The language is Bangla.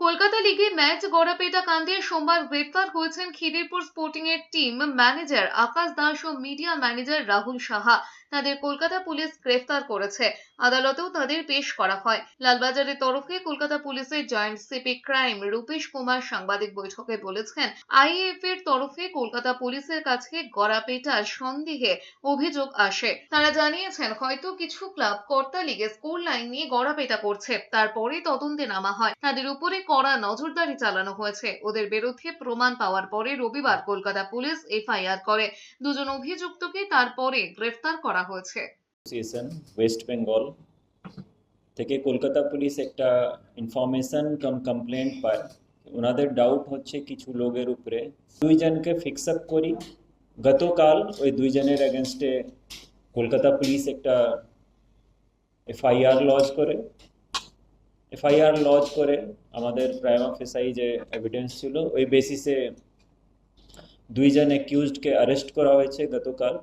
কলকাতা লিগে ম্যাচ গড়াপেটা কাণ্ডে সোমবার গ্রেপ্তার হয়েছেন খিদিরপুর স্পোর্টিং এর টিম ম্যানেজার আকাশ দাস ও মিডিয়া ম্যানেজার রাহুল সাহা। তাদের কলকাতা পুলিশ গ্রেফতার করেছে। আদালতেও তাদের পেশ করা হয়। লালবাজারের তরফে কলকাতা পুলিশের joint CP crime Rupesh Kumar সাংবাদিক বৈঠকে বলেছেন আইএফ এর তরফে কলকাতা পুলিশের কাছে গড়াপেটার সন্দেহে অভিযোগ আসে। তারা জানিয়েছেন, হয়তো কিছু ক্লাব কর্তা লিগে স্কোর লাইন নিয়ে গড়াপেটা করছে। তারপরে তদন্তে নামা হয়। তাদের উপরে কড়া নজরদারি চালানো হয়েছে। ওদের বিরুদ্ধে প্রমাণ পাওয়ার পরে রবিবার কলকাতা পুলিশ এফআইআর করে। দুজন অভিযুক্তকে তারপরে গ্রেফতার করা হয়েছে। ওয়েস্ট বেঙ্গল থেকে কলকাতা পুলিশ একটা ইনফরমেশন কাম কমপ্লেন্ট পায়। ওনাদের ডাউট হচ্ছে কিছু লোকের উপরে। দুইজনকে ফিক্স আপ করি। গতকাল ওই দুইজনের এগেনস্টে কলকাতা পুলিশ একটা এফআইআর লজ করে। এফআইআর লজ করে আমাদের প্রাইম অফিসাই যে এভিডেন্স ছিল, ওই বেসিসে দুইজন অ্যাকিউজডকে অ্যারেস্ট করা হয়েছে গতকাল।